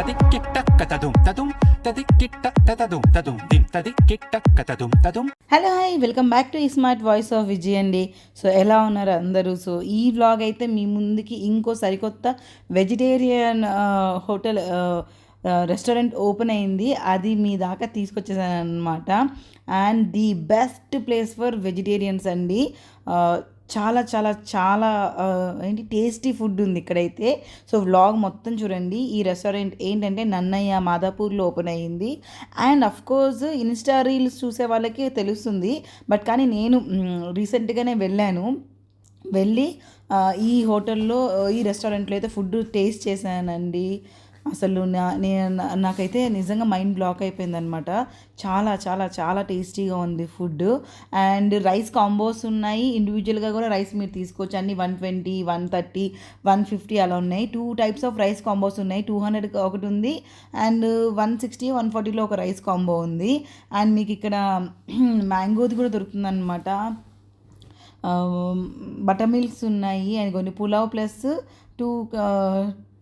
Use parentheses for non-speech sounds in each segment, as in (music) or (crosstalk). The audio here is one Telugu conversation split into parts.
తదిక్కిట్ట కతదుం తదుం తదిక్కిట్ట తతదుం తదుం దిం తదిక్కిట్ట కతదుం తదుం hello hi welcome back to ఈ స్మార్ట్ వాయిస్ ఆఫ్ విజయ్ అండి సో ఎలా ఉన్నారు అందరూ సో ఈ వ్లాగ్ అయితే మీ ముందుకి ఇంకో సరికొత్త వెజిటేరియన్ హోటల్ రెస్టారెంట్ ఓపెన్ అయింది అది మీ దాకా తీసుకొచ్చేసాను అనమాట and the best place for vegetarians అండి చాలా చాలా చాలా ఏంటి టేస్టీ ఫుడ్ ఉంది ఇక్కడైతే. సో వ్లాగ్ మొత్తం చూడండి. ఈ రెస్టారెంట్ ఏంటంటే నన్నయ్య మాదాపూర్లో ఓపెన్ అయ్యింది. And of course insta reels చూసే వాళ్ళకి తెలుస్తుంది. బట్ కానీ నేను రీసెంట్గానే వెళ్ళాను. వెళ్ళి ఈ హోటల్లో ఈ రెస్టారెంట్లో అయితే ఫుడ్ టేస్ట్ చేశానండి. అసలు నా నేను నాకైతే నిజంగా మైండ్ బ్లాక్ అయిపోయిందనమాట. చాలా చాలా చాలా టేస్టీగా ఉంది ఫుడ్ అండ్ రైస్ కాంబోస్ ఉన్నాయి. ఇండివిజువల్గా కూడా రైస్ మీరు తీసుకోవచ్చు. అన్ని one twenty one thirty one fifty అలా ఉన్నాయి. Two types of rice combos ఉన్నాయి. టూ హండ్రెడ్ ఒకటి ఉంది. అండ్ వన్ సిక్స్టీ వన్ ఫార్టీలో ఒక రైస్ కాంబో ఉంది. అండ్ మీకు ఇక్కడ (clears throat) మ్యాంగోది కూడా దొరుకుతుందన్నమాట బటర్ మిల్క్స్ ఉన్నాయి. అండ్ కొన్ని pulao plus two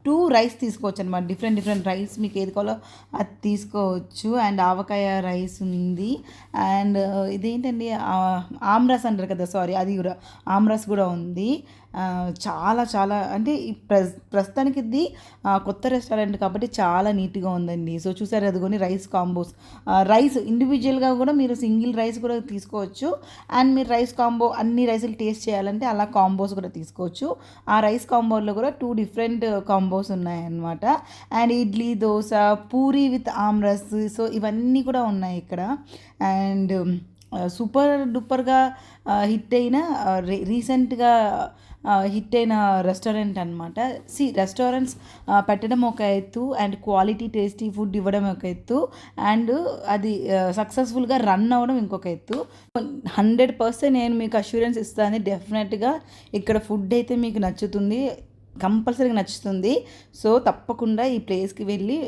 two rice తీసుకోవచ్చు అనమాట డిఫరెంట్ డిఫరెంట్ రైస్ మీకు ఏది కావాలో అది తీసుకోవచ్చు. అండ్ ఆవకాయ రైస్ ఉంది. అండ్ ఇదేంటండి? ఆ, ఆమ్రస్ అంటారు కదా సారీ అది కూడా. ఆమ్రస్ కూడా ఉంది. చాలా చాలా అంటే ప్ర ప్రస్ ప్రస్తుతానికి ఇది కొత్త రెస్టారెంట్ కాబట్టి చాలా నీట్గా ఉందండి. సో చూసారు అదిగోని రైస్ కాంబోస్. రైస్ ఇండివిజువల్గా కూడా మీరు సింగిల్ రైస్ కూడా తీసుకోవచ్చు. అండ్ మీరు రైస్ కాంబో అన్ని రైసులు టేస్ట్ చేయాలంటే అలా కాంబోస్ కూడా తీసుకోవచ్చు. ఆ రైస్ కాంబోలో కూడా టూ డిఫరెంట్ కాంబోస్ ఉన్నాయన్నమాట. And idli dosa puri with aamras so ఇవన్నీ కూడా ఉన్నాయి ఇక్కడ. అండ్ సూపర్ డూపర్గా హిట్ అయిన రీసెంట్గా హిట్ అయిన రెస్టారెంట్ అనమాట సి రెస్టారెంట్స్ పెట్టడం ఒక ఎత్తు అండ్ క్వాలిటీ టేస్టీ ఫుడ్ ఇవ్వడం ఒక ఎత్తు అండ్ అది సక్సెస్ఫుల్గా రన్ అవ్వడం ఇంకొక ఎత్తు. హండ్రెడ్ పర్సెంట్ నేను మీకు అష్యూరెన్స్ ఇస్తాను. డెఫినెట్గా ఇక్కడ ఫుడ్ అయితే మీకు నచ్చుతుంది. కంపల్సరీగా నచ్చుతుంది. సో తప్పకుండా ఈ ప్లేస్కి వెళ్ళి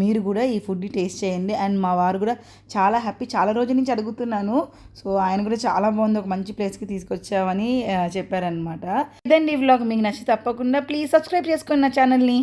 మీరు కూడా ఈ ఫుడ్ టేస్ట్ చేయండి. అండ్ మా వారు కూడా చాలా హ్యాపీ. చాలా రోజుల నుంచి అడుగుతున్నాను. సో ఆయన కూడా చాలా బాగుంది. ఒక మంచి ప్లేస్కి తీసుకొచ్చామని చెప్పారనమాట ఇదండి ఈ వ్లాగ్. మీకు నచ్చి తప్పకుండా ప్లీజ్ సబ్స్క్రైబ్ చేసుకోండి నా ఛానల్ని.